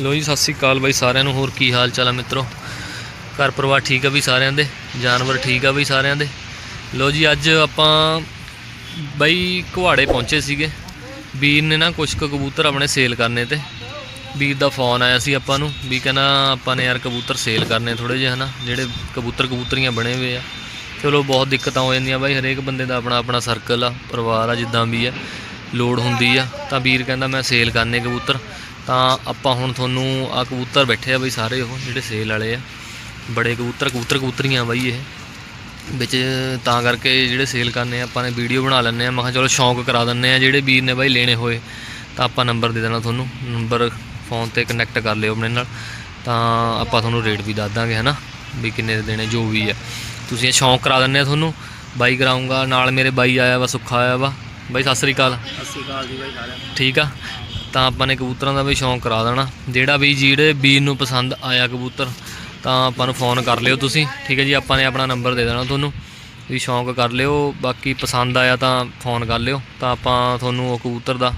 ਲੋ ਜੀ, ਸਤਿ ਸ੍ਰੀ ਅਕਾਲ ਬਾਈ ਸਾਰਿਆਂ ਨੂੰ। ਹੋਰ ਕੀ ਹਾਲ ਚਾਲ ਆ ਮਿੱਤਰੋ? ਘਰ ਪਰਿਵਾਰ ਠੀਕ ਆ ਵੀ ਸਾਰਿਆਂ ਦੇ? ਜਾਨਵਰ ਠੀਕ ਆ ਵੀ ਸਾਰਿਆਂ ਦੇ? ਲੋ ਜੀ, ਅੱਜ ਆਪਾਂ ਬਾਈ ਕੁਹਾੜੇ ਪਹੁੰਚੇ ਸੀਗੇ। ਵੀਰ ਨੇ ਨਾ ਕੁਝ ਕੁ ਕਬੂਤਰ ਆਪਣੇ ਸੇਲ ਕਰਨੇ ਤੇ। ਵੀਰ ਦਾ ਫੋਨ ਆਇਆ ਸੀ ਆਪਾਂ ਨੂੰ ਵੀ ਕਹਿੰਦਾ ਆਪਾਂ ਨੇ ਯਾਰ ਕਬੂਤਰ ਸੇਲ ਕਰਨੇ ਥੋੜੇ ਜਿਹੇ, ਹਨਾ, ਜਿਹੜੇ ਕਬੂਤਰ ਕਬੂਤਰੀਆਂ ਬਣੇ ਹੋਏ ਆ। ਚਲੋ, ਬਹੁਤ ਦਿੱਕਤਾਂ ਹੋ ਜਾਂਦੀਆਂ ਬਾਈ, ਹਰੇਕ ਬੰਦੇ ਦਾ ਆਪਣਾ ਆਪਣਾ ਸਰਕਲ ਆ, ਪਰਿਵਾਰ ਆ, ਜਿੱਦਾਂ ਵੀ ਆ, ਲੋੜ ਹੁੰਦੀ ਆ। ਤਾਂ ਵੀਰ ਕਹਿੰਦਾ ਮੈਂ ਸੇਲ ਕਰਨੇ ਕਬੂਤਰ। ਤਾਂ ਆਪਾਂ ਹੁਣ ਤੁਹਾਨੂੰ ਆ ਕਬੂਤਰ ਬੈਠੇ ਆ ਬਈ ਸਾਰੇ ਉਹ ਜਿਹੜੇ ਸੇਲ ਵਾਲੇ ਆ। ਬੜੇ ਕਬੂਤਰ ਕਬੂਤਰ ਕਬੂਤਰੀਆਂ ਬਾਈ ਇਹ। ਵਿੱਚ ਤਾਂ ਕਰਕੇ ਜਿਹੜੇ ਸੇਲ ਕਰਨੇ ਆ ਆਪਾਂ ਨੇ ਵੀਡੀਓ ਬਣਾ ਲੈਂਦੇ ਆ। ਮੈਂ ਕਿਹਾ ਚਲੋ ਸ਼ੌਂਕ ਕਰਾ ਦਿੰਨੇ ਆ ਜਿਹੜੇ ਵੀਰ ਨੇ ਬਾਈ ਲੈਣੇ ਹੋਏ ਤਾਂ ਆਪਾਂ ਨੰਬਰ ਦੇ ਦੇਣਾ ਤੁਹਾਨੂੰ। ਨੰਬਰ ਫੋਨ ਤੇ ਕਨੈਕਟ ਕਰ ਲਿਓ ਆਪਣੇ ਨਾਲ। ਤਾਂ ਆਪਾਂ ਤੁਹਾਨੂੰ ਰੇਟ ਵੀ ਦੱਸ ਦਾਂਗੇ ਹਨਾ? ਵੀ ਕਿੰਨੇ ਦੇਣੇ ਜੋ ਵੀ ਆ। ਤੁਸੀਂ ਇਹ ਸ਼ੌਂਕ ਕਰਾ ਦਿੰਨੇ ਆ ਤੁਹਾਨੂੰ। ਬਾਈ ਕਰਾਉਂਗਾ ਨਾਲ ਮੇਰੇ ਬਾਈ ਆਇਆ ਵਾ ਸੁੱਖਾ ਆਇਆ ਵਾ। ਬਾਈ ਸਤਿ ਸ੍ਰੀ ਅਕਾਲ। ਸਤਿ ਸ਼੍ਰੀ ਅਕਾਲ ਜੀ ਬਾਈ ਸਾਰਿਆਂ ਨੂੰ। ਠੀਕ ਆ? ਤਾਂ ਆਪਾਂ ਨੇ ਕਬੂਤਰਾਂ ਦਾ ਵੀ ਸ਼ੌਂਕ ਕਰਾ ਦੇਣਾ। ਜਿਹੜਾ ਵੀ ਜਿਹੜੇ ਵੀਰ ਨੂੰ ਪਸੰਦ ਆਇਆ ਕਬੂਤਰ ਤਾਂ ਆਪਾਂ ਨੂੰ ਫੋਨ ਕਰ ਲਿਓ ਤੁਸੀਂ। ਠੀਕ ਹੈ ਜੀ ਆਪਾਂ ਨੇ ਆਪਣਾ ਨੰਬਰ ਦੇ ਦੇਣਾ ਤੁਹਾਨੂੰ। ਵੀ ਸ਼ੌਂਕ ਕਰ ਲਿਓ ਬਾਕੀ ਪਸੰਦ ਆਇਆ ਤਾਂ ਫੋਨ ਕਰ ਲਿਓ। ਤਾਂ ਆਪਾਂ ਤੁਹਾਨੂੰ ਉਹ ਕਬੂਤਰ ਦਾ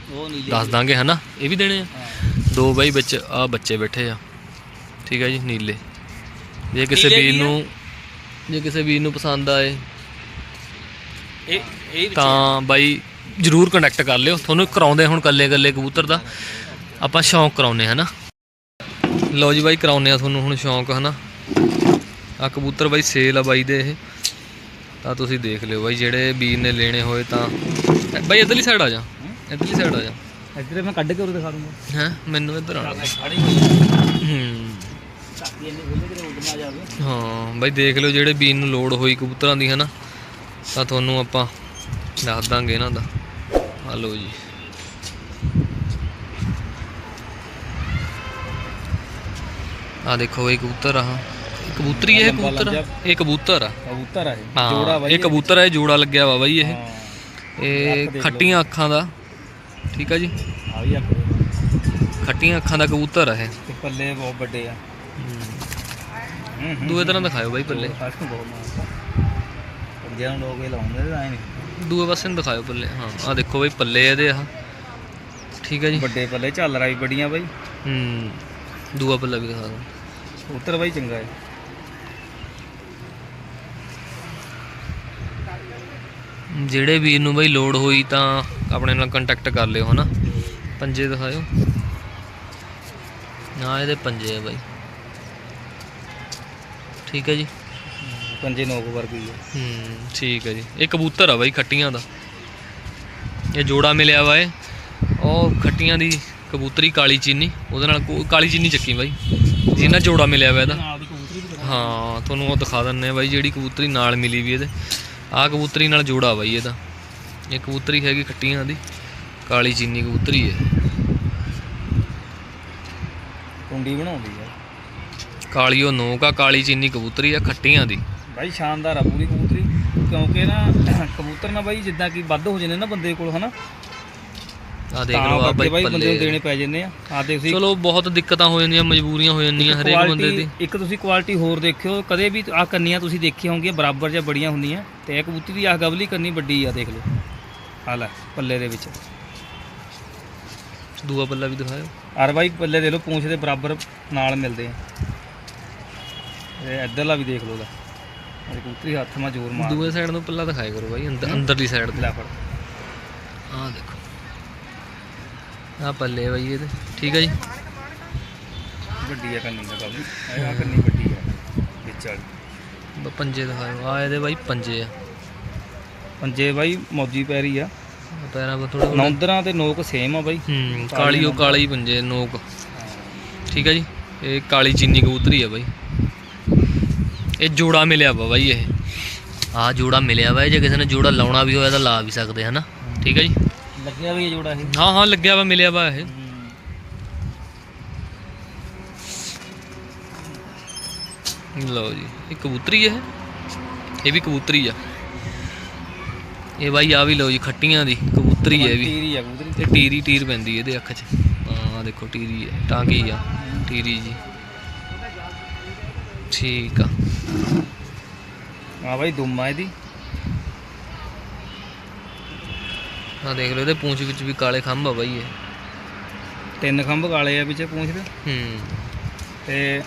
ਦੱਸ ਦਾਂਗੇ ਹਨਾ? ਇਹ ਵੀ ਦੇਣੇ ਆ। ਦੋ ਬਾਈ ਵਿੱਚ ਆ ਬੱਚੇ ਬੈਠੇ ਆ। ਠੀਕ ਹੈ ਜੀ ਨੀਲੇ। ਜੇ ਕਿਸੇ ਵੀਰ? ਨੂੰ ਜੇ ਕਿਸੇ ਵੀਰ ਨੂੰ ਪਸੰਦ ਆਏ ਇਹ ਇਹ ਤਾਂ ਬਾਈ ਜਰੂਰ ਕੰਟੈਕਟ ਕਰ ਲਿਓ। ਤੁਹਾਨੂੰ ਕਰਾਉਂਦੇ ਹੁਣ ਕੱਲੇ ਕੱਲੇ ਕਬੂਤਰ ਦਾ। ਆਪਾਂ ਸ਼ੌਂਕ ਕਰਾਉਨੇ ਹਨਾ? ਲਓ ਜੀ ਬਾਈ ਕਰਾਉਨੇ ਆ ਤੁਹਾਨੂੰ ਹੁਣ ਸ਼ੌਂਕ ਹਨਾ? ਆ ਕਬੂਤਰ ਬਾਈ ਸੇਲ ਆ ਬਾਈ ਦੇ ਇਹ। ਤਾਂ ਤੁਸੀਂ ਦੇਖ ਲਿਓ ਬਾਈ ਜਿਹੜੇ ਵੀਰ ਨੇ ਲੈਣੇ ਹੋਏ ਤਾਂ ਬਾਈ ਇਧਰਲੀ ਸਾਈਡ ਆ ਜਾ। ਇਧਰਲੀ ਸਾਈਡ ਆ ਜਾ। ਇੱਧਰ ਮੈਂ ਕੱਢ ਕੇ ਉਹ ਦਿਖਾ ਦੂੰਗਾ। ਹੈ? ਮੈਨੂੰ ਇੱਧਰ ਹੋਈ ਹੈ ਬਾਈ ਦੇਖ ਲਿਓ ਜਿਹੜੇ ਵੀਰ ਨੂੰ ਲੋੜ ਹੋਈ ਕਬੂਤਰਾਂ ਦੀ ਹਨਾ? ਤਾਂ ਤੁਹਾਨੂੰ ਆਪਾਂ ਦੱਸ ਦਾਂਗੇ ਇਹਨਾਂ ਦਾ। ਲਓ ਜੀ। ਆ ਦੇਖੋ ਇਹ ਕਬੂਤਰ ਆ ਕਬੂਤਰੀ ਇਹ ਕਬੂਤਰ। ਇਹ ਕਬੂਤਰ ਆ। ਕਬੂਤਰ ਆ ਇਹ। ਜੋੜਾ ਬਾਈ ਇਹ ਕਬੂਤਰ ਆ ਇਹ ਜੋੜਾ ਲੱਗਿਆ ਵਾ ਬਾਈ ਇਹ। ਇਹ ਅੱਖ। ਖੱਟੀਆਂ ਅੱਖਾਂ ਦਾ। ਠੀਕ ਆ ਜੀ? ਆ ਵੀ ਆਖਦੇ ਖੱਟੀਆਂ ਅੱਖਾਂ ਦਾ ਕਬੂਤਰ ਆ ਇਹ। ਪੱਲੇ ਬਹੁਤ ਵੱਡੇ ਆ। ਦੂਏ ਤਰ੍ਹਾਂ ਦਿਖਾਇਓ ਬਾਈ ਪੱਲੇ। ਪੰਜਿਆਂ ਨੂੰ ਲੋਕ ਇਹ ਲਾਉਂਦੇ ਆਏ ਨਹੀਂ। ਦੂਏ ਪਾਸੇ ਨੂੰ ਦਿਖਾਇਓ ਪੱਲੇ। ਹਾਂ ਆ ਦੇਖੋ ਬਾਈ ਪੱਲੇ ਇਹਦੇ ਆ। ਠੀਕ ਆ ਜੀ। ਵੱਡੇ ਪੱਲੇ ਝਾਲਰਾਂ ਵੀ ਬੜੀਆਂ ਬਾਈ। ਹੂੰ ਦੂਆ ਪੱਲਾ ਵੀ ਦਿਖਾ ਦੋ ਉੱਤਰ ਬਾਈ ਚੰਗਾ ਹੈ। ਜਿਹੜੇ ਵੀਰ ਨੂੰ ਬਈ ਲੋਡ ਹੋਈ ਤਾਂ ਆਪਣੇ ਨਾਲ ਕੰਟੈਕਟ ਕਰ ਲਿਓ ਹਨਾ। ਪੰਜੇ ਦਿਖਾਇਓ। ਨਾ ਇਹਦੇ ਪੰਜੇ ਆ ਬਾਈ। ਠੀਕ ਹੈ ਜੀ। ਪੰਜੇ ਨੋਕ ਵਰਗੀ ਆ। ਹੂੰ ਠੀਕ ਹੈ ਜੀ। ਇਹ ਕਬੂਤਰ ਆ ਬਾਈ ਖੱਟੀਆਂ ਦਾ। ਇਹ ਜੋੜਾ ਮਿਲਿਆ ਵਾ ਇਹ। ਉਹ ਖੱਟੀਆਂ ਦੀ ਕਬੂਤਰੀ ਕਾਲੀ ਚੀਨੀ। ਉਹਦੇ ਨਾਲ ਕੋ- ਕਾਲੀ ਚੀਨੀ ਚੱਕੀ ਬਾਈ। ਜਿਹਨਾਂ ਜੋੜਾ ਮਿਲਿਆ ਵਾ ਇਹਦਾ। ਨਾਲ ਦੀ ਕਬੂਤਰੀ ਵੀ ਹਾਂ ਤੁਹਾਨੂੰ ਉਹ ਦਿਖਾ ਦਿੰਨੇ ਆ ਬਾਈ ਜਿਹੜੀ ਕਬੂਤਰੀ ਨਾਲ ਮਿਲੀ ਵੀ ਇਹਦੇ। ਆਹ ਕਬੂਤਰੀ ਨਾਲ ਜੋੜਾ ਬਾਈ ਇਹਦਾ। ਇਹ ਕਬੂਤਰੀ ਹੈਗੀ ਖੱਟੀਆਂ ਦੀ। ਕਾਲੀ ਚੀਨੀ ਕਬੂਤਰੀ ਹੈ। ਕੁੰਡੀ ਬਣਾਉਂਦੀ ਆ। ਕਾਲੀ ਉਹ ਨੋਕ ਆ ਕਾਲੀ ਚੀਨੀ ਕਬੂਤਰੀ ਆ ਖੱਟੀਆਂ ਦੀ। ਬਾਈ ਸ਼ਾਨਦਾਰ ਆ ਪੂਰੀ ਕਬੂਤਰੀ। ਕਿਉਂਕਿ ਨਾ ਕਬੂਤਰ ਨਾ ਬਾਈ ਜਿੱਦਾਂ ਕਿ ਵੱਧ ਹੋ ਜਾਂਦੇ ਨਾ ਬੰਦੇ ਕੋਲ ਹਨਾ? ਆ ਦੇਖ ਲਓ ਆ ਬਾਈ ਬੰਦੇ ਨੂੰ ਦੇਣੇ ਪੈ ਜਾਂਦੇ ਆ। ਆ ਤੇ ਤੁਸੀਂ। ਚਲੋ ਬਹੁਤ ਦਿੱਕਤਾਂ ਹੋ ਜਾਂਦੀਆਂ ਮਜਬੂਰੀਆਂ ਹੋ ਜਾਂਦੀਆਂ ਹਰੇਕ ਬੰਦੇ ਦੀ। ਇੱਕ ਤੁਸੀਂ ਕੁਆਲਿਟੀ ਹੋਰ ਦੇਖਿਓ। ਕਦੇ ਵੀ ਆ ਕੰਨੀਆਂ ਤੁਸੀਂ ਦੇਖੀਆਂ ਹੋਣਗੀਆਂ ਬਰਾਬਰ ਜਾਂ ਬੜੀਆਂ ਹੁੰਦੀਆਂ। ਤੇ ਇਹ ਕਬੂਤਰੀ ਦੀ ਆਹ ਗਵਲੀ ਕੰਨੀ ਵੱਡੀ ਆ ਦੇਖ ਲਓ। ਆ ਲੈ ਪੱਲੇ ਦੇ ਵਿੱਚ। ਦੂਆ ਪੱਲਾ ਵੀ ਦਿਖਾਓ ਅਰ ਬਾਈ ਪੱਲੇ ਦੇ ਲਓ ਪੂੰਛ ਦੇ ਬਰਾਬਰ ਨਾਲ ਮਿਲਦੇ ਆ। ਇਹ ਇੱਧਰਲਾ ਵੀ ਦੇਖ ਲਓ ਦਾ ਕਬੂਤਰੀ ਹੱਥ ਮਾ ਜ਼ੋਰ ਮਾਰ ਦੂਏ ਸਾਈਡ ਨੂੰ ਪੱਲਾ ਦਿਖਾਇਆ ਕਰੋ ਬਾਈ ਅੰਦਰ ਅੰਦਰਲੀ ਸਾਈਡ ਤੇ। ਲੈ ਫੜ। ਆ ਦੇਖੋ। ਆ ਪੱਲੇ ਬਾਈ ਇਹਦੇ। ਠੀਕ ਹੈ ਜੀ? ਵੱਡੀ ਆ ਕੰਨੀ ਦਾ ਇਹ ਆ ਕੰਨੀ ਵੱਡੀ ਆ। ਵਿੱਚ ਵਾਲੀ। ਬ- ਪੰਜੇ ਦਿਖਾਓ ਆ ਇਹਦੇ ਬਾਈ ਪੰਜੇ ਆ। ਪੰਜੇ ਬਾਈ ਮੌਜੀ ਪੈਰੀ ਆ। ਪੈਰਾਂ 'ਤੇ ਥੋੜਾ ਨੌਂਦਰਾਂ ਤੇ ਨੋਕ ਸੇਮ ਆ ਬਾਈ। ਹੂੰ ਕਾਲੀ ਉਹ ਕਾਲੀ ਪੰਜੇ ਨੋਕ। ਠੀਕ ਹੈ ਜੀ? ਇਹ ਕਾਲੀ ਚੀਨੀ ਕਬੂਤਰੀ ਆ ਬਾਈ। ਇਹ ਜੋੜਾ ਮਿਲਿਆ ਵਾ ਬਾਈ ਇਹ। ਆ ਜੋੜਾ ਮਿਲਿਆ ਵਾ ਜੇ ਕਿਸੇ ਨੇ ਜੋੜਾ ਲਾਉਣਾ ਵੀ ਹੋਇਆ ਤਾਂ ਲਾ ਵੀ ਸਕਦੇ ਹਨਾ? ਠੀਕ ਹੈ ਜੀ? ਲੱਗਿਆ ਵੀ ਇਹ ਜੋੜਾ ਇਹ? ਹਾਂ ਹਾਂ ਲੱਗਿਆ ਵਾ ਮਿਲਿਆ ਵਾ ਇਹ। ਲਓ ਜੀ ਇਹ ਕਬੂਤਰੀ ਇਹ। ਇਹ ਵੀ ਕਬੂਤਰੀ ਆ। ਇਹ ਬਾਈ ਆ ਵੀ ਲਓ ਜੀ ਖੱਟੀਆਂ ਦੀ ਕਬੂਤਰੀ ਹੈ ਵੀ। ਤੀਰੀ ਆ ਕਬੂਤਰੀ। ਤੇ ਟੀਰੀ ਟੀਰ ਪੈਂਦੀ ਇਹਦੇ ਅੱਖ 'ਚ। ਹਾਂ ਆਹ ਦੇਖੋ ਟੀਰੀ ਹੈ ਟਾਂਗੀ ਆ ਟੀਰੀ ਜੀ। ਠੀਕ ਆ। ਹਾਂ ਬਾਈ ਦੁੰਮਾ ਇਹਦੀ। ਆ ਦੇਖ ਲਓ ਇਹਦੇ ਪੂੰਛ ਵਿੱਚ ਵੀ ਕਾਲੇ ਖੰਭ ਆ ਬਾਈ ਇਹ। ਤਿੰਨ ਖੰਭ ਕਾਲੇ ਆ ਪਿੱਛੇ ਪੂੰਛ ਦੇ। ਹੂੰ। ਤੇ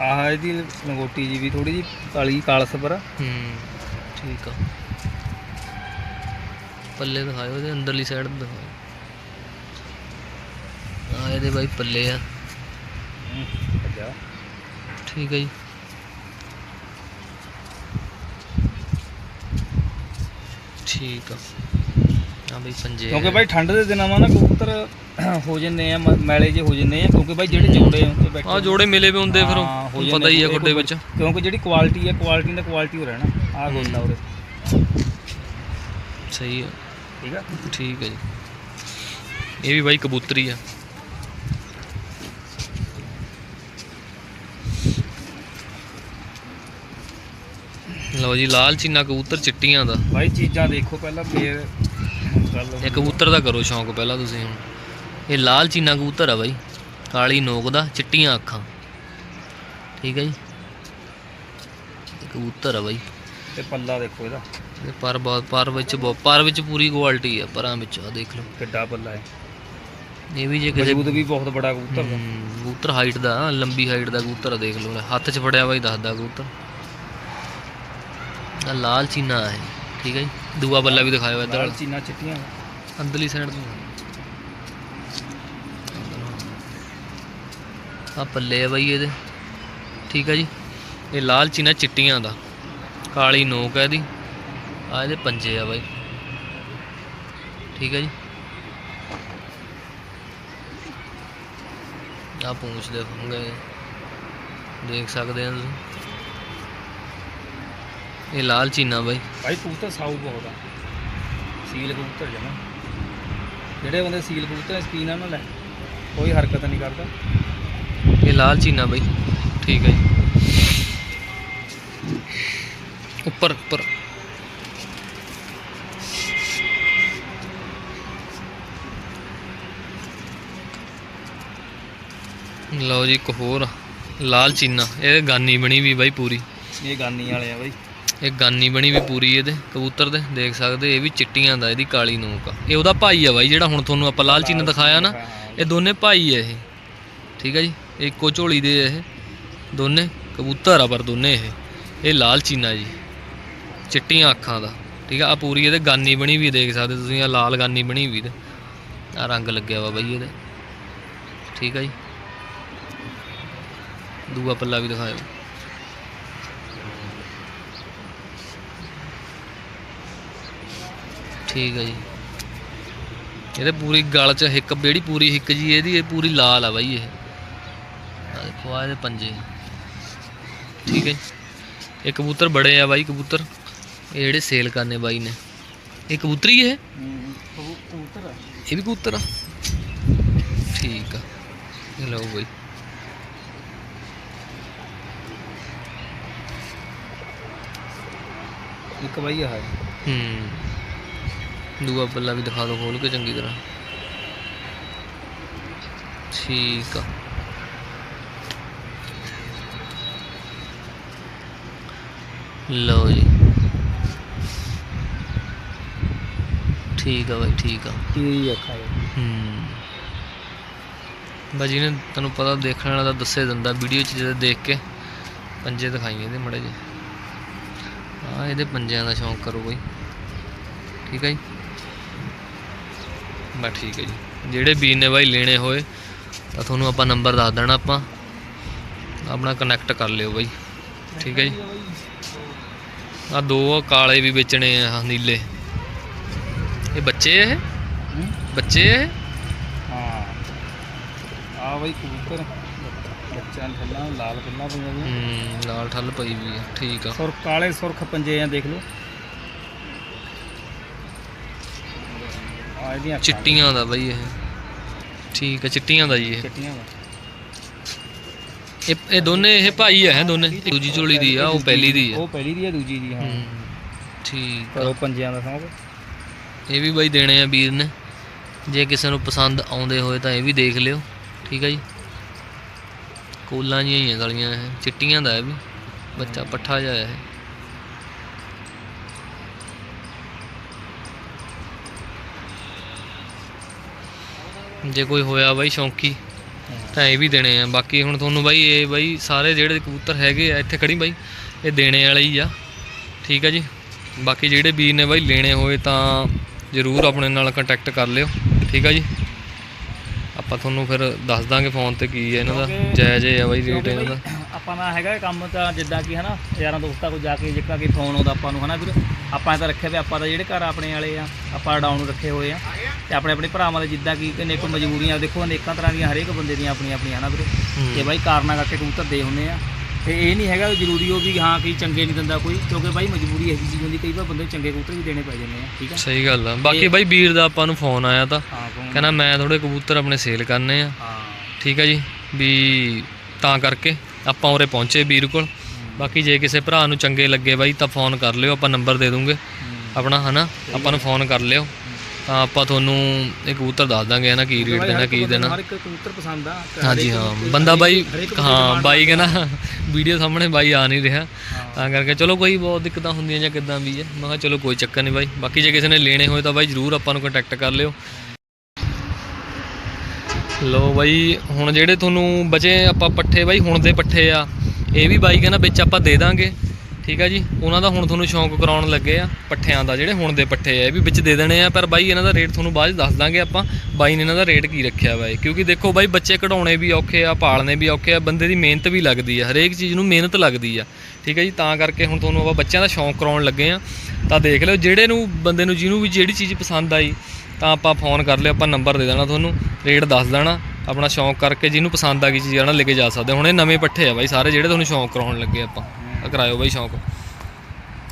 ਆਹ ਇਹਦੀ ਲੰਗੋਟੀ ਜੀ ਵੀ ਥੋੜੀ ਜੀ ਕਾਲੀ ਕਾਲਸ ਪਰ ਆ। ਹੂੰ ਠੀਕ ਆ। ਪੱਲੇ ਦਿਖਾਇਓ ਇਹਦੇ ਅੰਦਰਲੀ ਸਾਈਡ ਦਿਖਾਓ ਆ ਇਹਦੇ ਬਾਈ ਪੱਲੇ ਆ। ਠੀਕ ਹੈ ਜੀ। ਠੀਕ ਆ। ਆ ਬਈ ਪੰਜੇ ਕਿਉਂਕਿ ਬਾਈ ਠੰਡ ਦੇ ਦਿਨਾਂ ਮਾ ਨਾ ਕਬੂਤਰ ਹੋ ਜੰਨੇ ਆ ਮੈਲੇ ਜੇ ਹੋ ਜੰਨੇ ਆ ਕਿਉਂਕਿ ਬਾਈ ਜਿਹੜੇ ਜੋੜੇ ਉੱਤੇ ਬੈਠੇ ਆ। ਜੋੜੇ ਮਿਲੇ ਵੀ ਹੁੰਦੇ ਫਿਰ ਹਾਂ, ਹੋ ਪਤਾ ਹੀ ਆ ਜਾਂਦੇ ਖੁੱਡੇ ਵਿੱਚ। ਕਿਉਂਕਿ ਜਿਹੜੀ ਕੁਆਲਿਟੀ ਹੈ ਕੁਆਲਿਟੀ ਦਾ ਕੁਆਲਿਟੀ ਹੋ ਰਹਿਣਾ ਆਹ ਗੋਲਾ ਉਹਦੇ ਸਹੀ ਆ। ਠੀਕ ਆ? ਠੀਕ ਹੈ ਜੀ। ਇਹ ਵੀ ਬਾਈ ਕਬੂਤਰੀ ਆ। ਲਓ ਜੀ ਲਾਲ ਚੀਨਾ ਕਬੂਤਰ ਚਿੱਟੀਆਂ ਦਾ। ਬਾਈ ਚੀਜ਼ਾਂ ਦੇਖੋ ਪਹਿਲਾਂ ਫੇਰ ਗੱਲ ਇਹ ਕਬੂਤਰ ਦਾ ਕਰੋ ਸ਼ੌਂਕ ਪਹਿਲਾਂ ਤੁਸੀਂ ਹੁਣ। ਇਹ ਲਾਲ ਚੀਨਾ ਕਬੂਤਰ ਆ ਬਾਈ। ਕਾਲੀ ਨੋਕ ਦਾ ਚਿੱਟੀਆਂ ਅੱਖਾਂ। ਠੀਕ ਹੈ ਜੀ। ਕਬੂਤਰ ਆ ਬਾਈ। ਤੇ ਪੱਲਾ ਦੇਖੋ ਇਹਦਾ। ਇਹ ਪਰ ਬਹੁਤ ਪਰ ਵਿੱਚ ਬਹੁਤ ਪਰ ਵਿੱਚ ਪੂਰੀ ਕੁਆਲਿਟੀ ਆ ਪਰਾਂ ਵਿੱਚ ਆ ਦੇਖ ਲਓ। ਕਿੱਡਾ ਪੱਲਾ ਹੈ। ਇਹ ਵੀ ਜੇ ਕਿਸੇ ਵਜੂਦ ਵੀ ਬਹੁਤ ਬੜਾ ਕਬੂਤਰ ਦਾ ਕਬੂਤਰ ਹਾਈਟ ਦਾ ਲੰਬੀ ਹਾਈਟ ਦਾ ਕਬੂਤਰ ਆ ਦੇਖ ਲਓ। ਹੱਥ 'ਚ ਫੜਿਆ ਬਾਈ ਦੱਸਦਾ ਕਬੂਤਰ। ਆ ਲਾਲ ਚੀਨਾ ਹੈ ਠੀਕ ਹੈ ਜੀ। ਦੂਆ ਬੱਲਾ ਵੀ ਦਿਖਾਇਓ ਇੱਧਰ ਲਾਲ ਚੀਨਾ ਚਿੱਟੀਆਂ। ਅੰਦਰਲੀ ਸਾਈਡ ਤੋਂ ਆ ਪੱਲੇ ਆ ਬਾਈ ਇਹਦੇ ਠੀਕ ਆ ਜੀ। ਇਹ ਲਾਲ ਚੀਨਾ ਚਿੱਟੀਆਂ ਦਾ ਕਾਲੀ ਨੋਕ ਹੈ ਇਹਦੀ। ਆ ਇਹਦੇ ਪੰਜੇ ਆ ਬਾਈ। ਠੀਕ ਹੈ ਜੀ। ਆ ਪੂੰਛ ਦੇ ਫੰਗੇ ਦੇਖ ਸਕਦੇ ਆ ਤੁਸੀਂ। ਇਹ ਲਾਲ ਚੀਨਾ ਬਾਈ। ਭਾਈ ਕਬੂਤਰ ਸਾਊ ਬਹੁਤ ਆ। ਸੀਲ ਕਬੂਤਰ ਜਮਾ। ਜਿਹੜੇ ਬੰਦੇ ਸੀਲ ਕਬੂਤਰ ਸਕੀਨ ਆ ਨਾ ਲੈ। ਕੋਈ ਹਰਕਤ ਨਹੀਂ ਕਰਦਾ। ਇਹ ਲਾਲ ਚੀਨਾ ਬਾਈ। ਠੀਕ ਹੈ ਜੀ। ਉੱਪਰ ਉੱਪਰ। ਲਓ ਜੀ ਇੱਕ ਹੋਰ। ਲਾਲ ਚੀਨਾ। ਇਹ ਗਾਨੀ ਬਣੀ ਵੀ ਬਾਈ ਪੂਰੀ। ਇਹ ਗਾਨੀ ਵਾਲੇ ਆ ਬਾਈ। ਇਹ ਗਾਨੀ ਬਣੀ ਵੀ ਪੂਰੀ ਇਹਦੇ, ਕਬੂਤਰ ਦੇ, ਦੇਖ ਸਕਦੇ, ਇਹ ਵੀ ਚਿੱਟੀਆਂ ਦਾ, ਇਹਦੀ ਕਾਲੀ ਨੂਕ ਆ। ਇਹ ਉਹਦਾ ਭਾਈ ਆ ਬਾਈ, ਜਿਹੜਾ ਹੁਣ ਤੁਹਾਨੂੰ ਆਪਾਂ ਲਾਲ ਚੀਨਾ ਦਿਖਾਇਆ ਨਾ, ਇਹ ਦੋਨੇ ਭਾਈ ਆ ਇਹ। ਠੀਕ ਆ ਜੀ? ਇਹ ਇੱਕੋ ਝੋਲੀ ਦੇ ਇਹ, ਦੋਨੇ ਕਬੂਤਰ ਆ ਪਰ ਦੋਨੇ ਇਹ। ਇਹ ਲਾਲ ਚੀਨਾ ਜੀ, ਚਿੱਟੀਆਂ ਅੱਖਾਂ ਦਾ। ਠੀਕ ਆ ਆ ਪੂਰੀ ਇਹਦੇ ਗਾਨੀ ਬਣੀ ਵੀ ਦੇਖ ਸਕਦੇ ਤੁਸੀਂ ਆ ਲਾਲ ਗਾਨੀ ਬਣੀ ਵੀ ਤੇ ਆ ਰੰਗ ਲੱਗਿਆ ਵਾ ਬਾਈ ਇਹਦੇ। ਠੀਕ ਆ ਜੀ? ਦੂਆ ਪੱਲਾ ਵੀ ਦਿਖਾਇਓ। ਠੀਕ ਹੈ ਜੀ। ਇਹਦੇ ਪੂਰੀ ਗਲ 'ਚ ਹਿੱਕ ਜਿਹੜੀ ਪੂਰੀ ਹਿੱਕ ਜੀ ਇਹਦੀ ਇਹ ਪੂਰੀ ਲਾਲ ਆ ਬਾਈ ਇਹ। ਆ ਦੇਖੋ ਆ ਇਹਦੇ ਪੰਜੇ। ਠੀਕ ਹੈ। ਇਹ ਕਬੂਤਰ ਬੜੇ ਆ ਬਾਈ ਕਬੂਤਰ। ਇਹ ਜਿਹੜੇ ਸੇਲ ਕਰਨੇ ਬਾਈ ਨੇ। ਇਹ ਕਬੂਤਰੀ ਇਹ? ਕਬੂਤਰ ਆ ਇਹ ਵੀ ਕਬੂਤਰ ਆ। ਠੀਕ ਆ। ਇਹ ਲਓ ਬਾਈ। ਇੱਕ ਬਾਈ ਆ ਹੂੰ। ਦੂਆ ਬੱਲਾ ਵੀ ਦਿਖਾ ਦਿਓ ਖੋਲ ਕੇ ਚੰਗੀ ਤਰ੍ਹਾਂ। ਠੀਕ ਆ। ਲਓ ਜੀ। ਠੀਕ ਆ ਬਾਈ ਠੀਕ ਆ। ਕੀ ਅੱਖਾਂ ਦੇ ਹੂੰ। ਬਾਜੀ ਨੇ ਤੁਹਾਨੂੰ ਪਤਾ ਦੇਖਣ ਵਾਲਾ ਤਾਂ ਦੱਸੇ ਦਿੰਦਾ ਵੀਡੀਓ 'ਚ ਜਦੋਂ ਦੇਖ ਕੇ ਪੰਜੇ ਦਿਖਾਈਏ ਇਹਦੇ ਮੜੇ ਜੇ ਆ ਇਹਦੇ ਪੰਜਿਆਂ ਦਾ ਸ਼ੌਂਕ ਕਰੋ ਬਈ। ਠੀਕ ਹੈ ਜੀ। ਬਸ ਠੀਕ ਹੈ ਜੀ। ਜਿਹੜੇ ਵੀਰ ਨੇ ਬਾਈ ਲੈਣੇ ਹੋਏ ਤਾਂ ਤੁਹਾਨੂੰ ਆਪਾਂ ਨੰਬਰ ਦੱਸ ਦੇਣਾ ਆਪਾਂ। ਆਪਣਾ ਕਨੈਕਟ ਕਰ ਲਿਓ ਬਾਈ। ਠੀਕ ਹੈ ਜੀ। ਆ ਦੋ ਕਾਲੇ ਵੀ ਵੇਚਣੇ ਆ ਨੀਲੇ। ਇਹ ਬੱਚੇ ਇਹ? ਹੂੰ? ਬੱਚੇ ਇਹ? ਹਾਂ। ਆ ਬਾਈ ਕਬੂਤਰ। ਬੱਚਿਆਂ ਥੱਲਾਂ ਲਾਲ ਪੱਲਾ ਪਈਆਂ ਹੂੰ ਲਾਲ ਠੱਲ ਪਈ ਵੀ ਆ। ਠੀਕ ਆ। ਸੁਰਖ ਕਾਲੇ ਸੁਰਖ ਪੰਜੇ ਆ ਦੇਖ ਲਓ। ਆ ਇਹਦੀਆਂ ਅੱਖਾਂ ਚਿੱਟੀਆਂ ਦਾ ਬਾਈ ਇਹ। ਠੀਕ ਆ ਚਿੱਟੀਆਂ ਦਾ ਜੀ ਇਹ। ਚਿੱਟੀਆਂ ਵਾ ਇਹ ਇਹ ਦੋਨੇ ਇਹ ਭਾਈ ਆ ਹੈ ਦੋਨੇ। ਦੂਜੀ ਝੋਲੀ ਦੀ ਆ ਉਹ ਪਹਿਲੀ ਦੀ ਆ। ਉਹ ਪਹਿਲੀ ਦੀ ਆ ਦੂਜੀ ਦੀ ਹਾਂ। ਹੂੰ ਠੀਕ ਆ। ਉਹ ਪੰਜਿਆਂ ਦਾ ਸੌਂਕ। ਇਹ ਵੀ ਬਾਈ ਦੇਣੇ ਆ ਵੀਰ ਨੇ। ਜੇ ਕਿਸੇ ਨੂੰ ਪਸੰਦ ਆਉਂਦੇ ਹੋਏ ਤਾਂ ਇਹ ਵੀ ਦੇਖ ਲਿਓ। ਠੀਕ ਆ ਜੀ। ਕੋਲਾਂ ਜੀਆਂ ਹੀ ਆ ਗਲੀਆਂ ਇਹ। ਚਿੱਟੀਆਂ ਦਾ ਇਹ ਵੀ। ਬੱਚਾ ਪੱਠਾ ਜਿਹਾ ਇਹ। ਜੇ ਕੋਈ ਹੋਇਆ ਬਾਈ ਸ਼ੌਂਕੀ, ਤਾਂ ਇਹ ਵੀ ਦੇਣੇ ਆ। ਬਾਕੀ ਹੁਣ ਤੁਹਾਨੂੰ ਬਾਈ, ਇਹ ਬਾਈ ਸਾਰੇ ਜਿਹੜੇ ਕਬੂਤਰ ਹੈਗੇ ਆ, ਇੱਥੇ ਖੜੀ ਬਾਈ, ਇਹ ਦੇਣੇ ਵਾਲੇ ਹੀ ਆ। ਠੀਕ ਆ ਜੀ? ਬਾਕੀ ਜਿਹੜੇ ਵੀਰ ਨੇ ਬਾਈ ਲੈਣੇ ਹੋਏ ਤਾਂ ਜ਼ਰੂਰ ਆਪਣੇ ਨਾਲ ਕੰਟੈਕਟ ਕਰ ਲਿਓ। ਠੀਕ ਆ ਜੀ? ਆਪਾਂ ਤੁਹਾਨੂੰ ਫਿਰ ਦੱਸ ਦਾਂਗੇ ਫੋਨ ਤੇ ਕੀ ਹੈ ਇਹਨਾਂ ਦਾ ਕਿਉਂਕਿ- ਜਾਇਜ਼ ਹੈ ਬਾਈ ਰੇਟ ਇਹਨਾਂ ਦਾ। ਆਪਾਂ ਦਾ ਹੈਗਾ ਕੰਮ ਤਾਂ ਜਿੱਦਾਂ ਕਿ ਹਨਾ ਯਾਰਾਂ ਦੋਸਤਾਂ ਕੋਲ ਜਾ ਕੇ ਜਿੱਕਾ ਕਿ ਫੋਨ ਆਉਂਦਾ ਆਪਾਂ ਨੂੰ ਹਨਾ ਵੀਰ। ਆਪਾਂ ਤਾਂ ਰੱਖਿਆ ਵੀ ਆਪਾਂ ਤਾਂ ਜਿਹੜੇ ਘਰ ਆਪਣੇ ਵਾਲੇ ਆ ਆਪਾਂ ਡਾਊਨ ਰੱਖੇ ਹੋਏ ਆ। ਤੇ ਆਪਣੇ ਆਪਣੇ ਭਰਾਵਾਂ ਦੇ ਜਿੱਦਾਂ ਕਿ ਕਿੰਨੇ ਕੋ ਮਜਬੂਰੀਆਂ ਦੇਖੋ ਅਨੇਕਾਂ ਤਰ੍ਹਾਂ ਦੀਆਂ ਹਰੇਕ ਬੰਦੇ ਦੀਆਂ ਆਪਣੀਆਂ ਆਪਣੀਆਂ ਹਨਾ ਵੀਰ। ਹੂੰ। ਤੇ ਬਾਈ ਕਾਰਨਾਂ ਕਰਕੇ ਕਬੂਤਰ ਦੇ ਹੁੰਦੇ ਆ। ਤੇ ਇਹ ਨਹੀਂ ਹੈਗਾ ਵੀ ਜ਼ਰੂਰੀ ਉਹ ਵੀ ਹਾਂ ਕਿ ਚੰਗੇ ਨਹੀਂ ਦਿੰਦਾ ਕੋਈ ਕਿਉਂਕਿ ਬਾਈ ਮਜਬੂਰੀ ਇਹੋ ਜਿਹੀ ਚੀਜ਼ ਹੁੰਦੀ ਕਈ ਵਾਰ ਬੰਦੇ ਨੂੰ ਚੰਗੇ ਕਬੂਤਰ ਵੀ ਦੇਣੇ ਪੈ ਜਾਂਦੇ ਆ ਠੀਕ ਆ। ਸਹੀ ਗੱਲ ਆ। ਬਾਕੀ ਬਾਈ ਵੀਰ ਦਾ ਆਪਾਂ ਨੂੰ ਫੋਨ ਆਇਆ ਤਾਂ। ਹਾਂ। ਕਹਿੰਦਾ ਮੈਂ ਥੋੜੇ ਕਬੂਤਰ ਆਪਣੇ ਸੇਲ ਕਰਨੇ ਆ। ਹਾਂ। ਠੀਕ ਹੈ ਜੀ? ਵੀ ਤਾਂ ਕਰਕੇ ਆਪਾਂ ਉਰੇ ਪਹੁੰਚੇ ਵੀਰ ਕੋਲ। ਬਾਕੀ ਜੇ ਕਿਸੇ ਭਰਾ ਨੂੰ ਚੰਗੇ ਲੱਗੇ ਬਾਈ ਤਾਂ ਫੋਨ ਕਰ ਲਿਓ ਆਪਾਂ ਨੰਬਰ ਦੇ ਦੂੰਗੇ। ਆਪਣਾ ਹਨਾ? ਆਪਾਂ ਨੂੰ ਫੋਨ ਕਰ ਲਿਓ। ਤਾਂ ਆਪਾਂ ਤੁਹਾਨੂੰ ਇਹ ਕਬੂਤਰ ਦੱਸ ਦਾਂਗੇ ਹਨਾ ਕੀ ਰੇਟ ਦੇਣਾ ਕੀ ਦੇਣਾ। ਹਰ ਇੱਕ ਕਬੂਤਰ ਪਸੰਦ ਆ। ਤੇ ਹਾਂਜੀ ਹਾਂ। ਬੰਦਾ ਬਾਈ ਹਾਂ ਬਾਈ ਕਹਿੰਦਾ ਵੀਡੀਓ ਸਾਹਮਣੇ ਬਾਈ ਆ ਨਹੀਂ ਰਿਹਾ। ਤਾਂ ਕਰਕੇ ਚਲੋ ਕੋਈ ਬਹੁਤ ਦਿੱਕਤਾਂ ਹੁੰਦੀਆਂ ਜਾਂ ਕਿੱਦਾਂ ਵੀ ਹੈ। ਮੈਂ ਕਿਹਾ ਚਲੋ ਕੋਈ ਚੱਕਰ ਨਹੀਂ ਬਾਈ। ਬਾਕੀ ਜੇ ਕਿਸੇ ਨੇ ਲੈਣੇ ਹੋਏ ਤਾਂ ਬਾਈ ਜਰੂਰ ਆਪਾਂ ਨੂੰ ਕੰਟੈਕਟ ਕਰ ਲਿਓ। ਲੋ ਬਾਈ, ਹੁਣ ਜਿਹੜੇ ਤੁਹਾਨੂੰ ਬਚੇ ਆਪਾਂ ਪੱਠੇ ਬਾਈ, ਹੁਣ ਦੇ ਪੱਠੇ ਆ। ਇਹ ਵੀ ਬਾਈ ਕਹਿੰਦਾ ਵਿੱਚ ਆਪਾਂ ਦੇ ਦਾਂਗੇ। ਠੀਕ ਆ ਜੀ? ਉਹਨਾਂ ਦਾ ਹੁਣ ਤੁਹਾਨੂੰ ਸ਼ੌਂਕ ਕਰਾਉਣ ਲੱਗੇ ਆ ਪੱਠਿਆਂ ਦਾ, ਜਿਹੜੇ ਹੁਣ ਦੇ ਪੱਠੇ ਆ। ਇਹ ਵੀ ਵਿੱਚ ਦੇ ਦੇਣੇ ਆ, ਪਰ ਬਾਈ ਇਹਨਾਂ ਦਾ ਰੇਟ ਤੁਹਾਨੂੰ ਬਾਅਦ 'ਚ ਦੱਸ ਦਾਂਗੇ ਆਪਾਂ। ਬਾਈ ਨੇ ਇਹਨਾਂ ਦਾ ਰੇਟ ਕੀ ਰੱਖਿਆ ਬਾਈ? ਕਿਉਂਕਿ ਦੇਖੋ ਬਾਈ, ਬੱਚੇ ਕਢਾਉਣੇ ਵੀ ਔਖੇ ਆ, ਪਾਲਣੇ ਵੀ ਔਖੇ ਆ, ਬੰਦੇ ਦੀ ਮਿਹਨਤ ਵੀ ਲੱਗਦੀ ਆ, ਹਰੇਕ ਚੀਜ਼ ਨੂੰ ਮਿਹਨਤ ਲੱਗਦੀ ਆ। ਠੀਕ ਆ ਜੀ? ਤਾਂ ਕਰਕੇ ਹੁਣ ਤੁਹਾਨੂੰ ਆਪਾਂ ਬੱਚਿਆਂ ਦਾ ਸ਼ੌਂਕ ਕਰਾਉਣ ਲੱਗੇ ਆ। ਤਾਂ ਦੇਖ ਲਿਓ, ਜਿਹੜੇ ਨੂੰ, ਬੰਦੇ ਨੂੰ ਜਿਹਨੂੰ ਵੀ ਜਿਹੜੀ ਚੀਜ਼ ਪਸੰਦ ਆਈ ਤਾਂ ਆਪਾਂ ਫੋਨ ਕਰ ਲਿਓ ਆਪਾਂ ਨੰਬਰ ਦੇ ਦੇਣਾ ਤੁਹਾਨੂੰ ਰੇਟ ਦੱਸ ਦੇਣਾ ਆਪਣਾ ਸ਼ੌਂਕ ਕਰਕੇ ਜਿਹਨੂੰ ਪਸੰਦ ਆ ਗਈ ਚੀਜ਼ ਆਣਾ ਲੈ ਕੇ ਜਾ ਸਕਦੇ ਹੁਣ ਇਹ ਨਵੇਂ ਪੱਠੇ ਆ ਬਾਈ ਸਾਰੇ ਜਿਹੜੇ ਤੁਹਾਨੂੰ ਸ਼ੌਂਕ ਕਰਾਉਣ ਲੱਗੇ ਆਪਾਂ ਆਹ ਕਰਾਇਓ ਬਾਈ ਸ਼ੌਂਕ।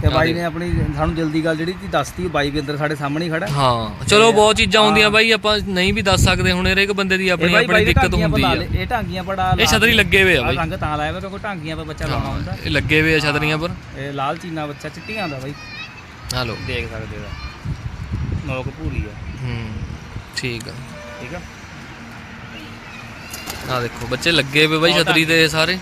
ਤੇ ਬਾਈ ਨੇ ਆਪਣੀ ਸਾਨੂੰ ਦਿਲ ਦੀ ਗੱਲ ਜਿਹੜੀ ਤੀ ਦੱਸਤੀ ਬਾਈ ਵੀ ਅੰਦਰ ਸਾਡੇ ਸਾਹਮਣੇ ਹੀ ਖੜਾ ਹੈ। ਚਲੋ ਬਹੁਤ ਚੀਜ਼ਾਂ ਆਉਂਦੀਆਂ ਬਾਈ ਆਪਾਂ ਨਹੀਂ ਵੀ ਦੱਸ ਸਕਦੇ ਹੁਣ ਹਰੇਕ ਬੰਦੇ ਦੀ ਆਪਣੀ ਆਪਣੀ ਦਿੱਕਤ ਹੁੰਦੀ ਆ। ਇਹ ਢਾਂਗੀਆਂ ਪੜਾ ਇਹ ਛਤਰੀ ਲੱਗੇ ਹੋਏ ਆ ਬਾਈ। ਰੰਗ ਤਾਂ ਲਾਇਆ ਵਾ ਕਿਉਂਕਿ ਢਾਂਗੀਆਂ ਪਾ ਬੱਚਾ ਲਾਉਣਾ ਹੁੰਦਾ। ਇਹ ਲੱਗੇ ਹੋਏ ਆ ਛਤਰੀਆਂ ਪਰ। ਇਹ ਲਾਲ ਚੀਨਾ ਬੱਚਾ ਚਿੱਟੀਆਂ ਦਾ ਬਾਈ। ਹਲੋ ਦੇਖ ਸਕਦੇ ਹੋ। ਨੋਕ ਭੂਰੀ ਆ। ਹੂੰ ਠੀਕ ਆ। ਠੀਕ ਆ। ਆ ਦੇਖੋ ਬੱਚੇ ਲੱਗੇ ਹੋਏ ਬਾਈ ਛਤਰੀ ਤੇ ਸਾਰੇ।